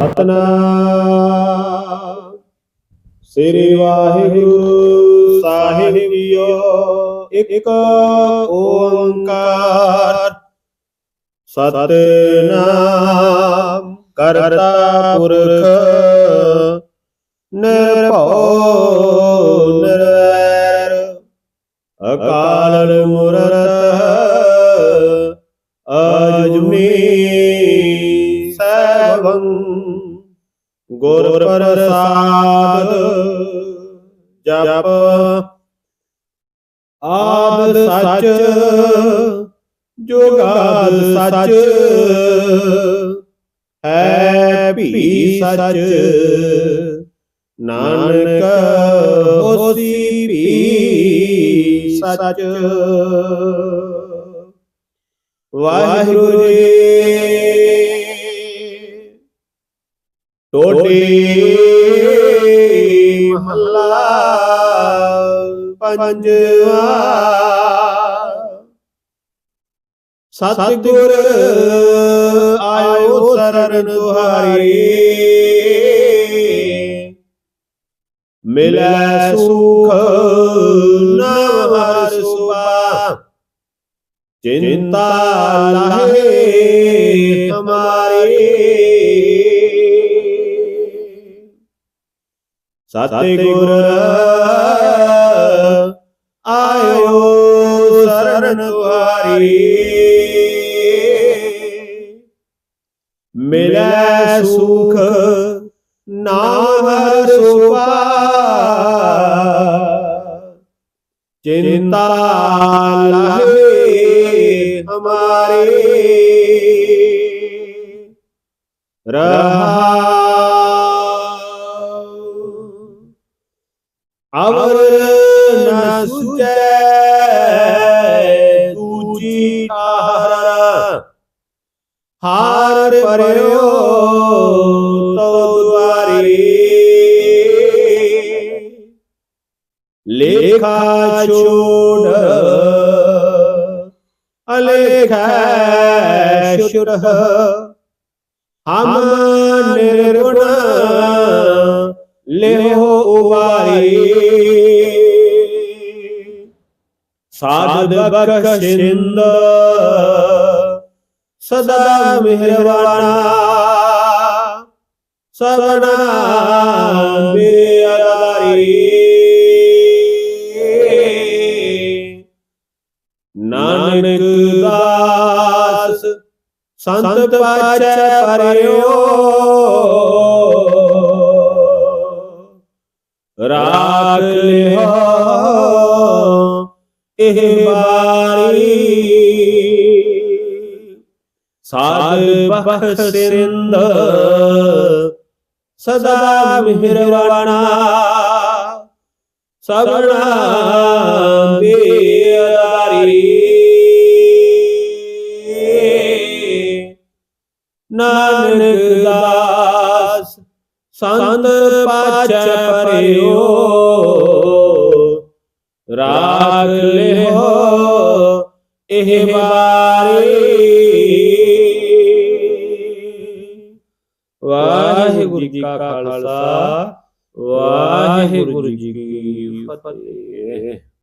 ਸਤਨਾਮ। ਸ੍ਰੀ ਵਾਹਿਗੁਰੂ ਸਾਹਿਬ ਜੀਓ, ਇੱਕ ਓੰਕਾਰ। ਸਤਨਾਮ ਕਰਤਾ ਪੁਰਖ, ਨਿਰਭਉ ਨਿਰਵੈਰ। ਅਕਾਲ ਮੂਰਤ, ਅਜੁਨੀ ਸੈਭੰ ਗੁਰ ਪ੍ਰਸਾਦ ਜਪ ਆਦ ਸੱਚ ਜੁਗਾਦ ਸੱਚ ਹੈ ਵੀ ਸੱਚ ਨਾਨਕ ਹੋਸੀ ਵੀ ਸੱਚ ਵਾਹਿਗੁਰੂ ਜੀ ਟੋਟੀ ਮਹੱਲਾ ਪੰਜਵਾ। ਸਤਿਗੁਰ ਆਇਓ ਸਰਨ ਤੁਹਾਰੀ ਮਿਲੈ ਸੁਖ ਨਵ ਹਰ ਸੁਆ ਚਿੰਤਾ ਲਾਹੇ ਹਮਾਰੀ ਸਤਿਗੁਰ ਆਇਓ ਸਰਨ ਤੁਹਾਰੀ ਮਿਲੈ ਸੁਖ ਨਾਮ ਹਰ ਸੁਪਾ ਚਿੰਤਾ ਲਾਹੇ ਹਮਾਰੇ। ਰਹਾ ਅਵਰ ਨ ਸੁਜੈ ਦੂਜੀ ਤਾਹਰ ਹਾਰ ਪਰਿਓ ਤਉ ਦੁਆਰੀ। ਲੇਖਾ ਛੋੜ। ਅਲੇਖਾ ਸ਼ੁਰ ਹਮ ਨਿਰਗੁਣ ਲਿਹੋ ਉਬਾਰੀ। ਸਾਧ ਬਖਸ਼ਿੰਦ ਸਦਾ ਮਿਹਰਬਾਨਾ। ਸਬਨਾ ਬੇਅਦਾਰੀ ਨਾਨਕ ਦਾਸ ਸੰਤ ਪਾਚੈ ਪਰਿਓ। ਰਾਖ ਲਿਓ ਇਹ ਬਾਰੀ ਸਾਧ ਬਖਸ਼ਿੰਦ ਸਦਾ ਮਿਹਰਬਾਨਾ ਸਬਨਾ ਬੇਅਦਾਰੀ। ਨਾਨਕ ਦਾਸ ਸੰਤ ਪਾਚੈ ਪਰਿਓ। ਰਾਖ ਲਿਓ ਇਹ ਬਾਰੀ ਵਾਹਿਗੁਰੂ ਜੀ ਕਾ ਖਾਲਸਾ ਵਾਹਿਗੁਰੂ ਜੀ ਕੀ ਫਤਿਹ।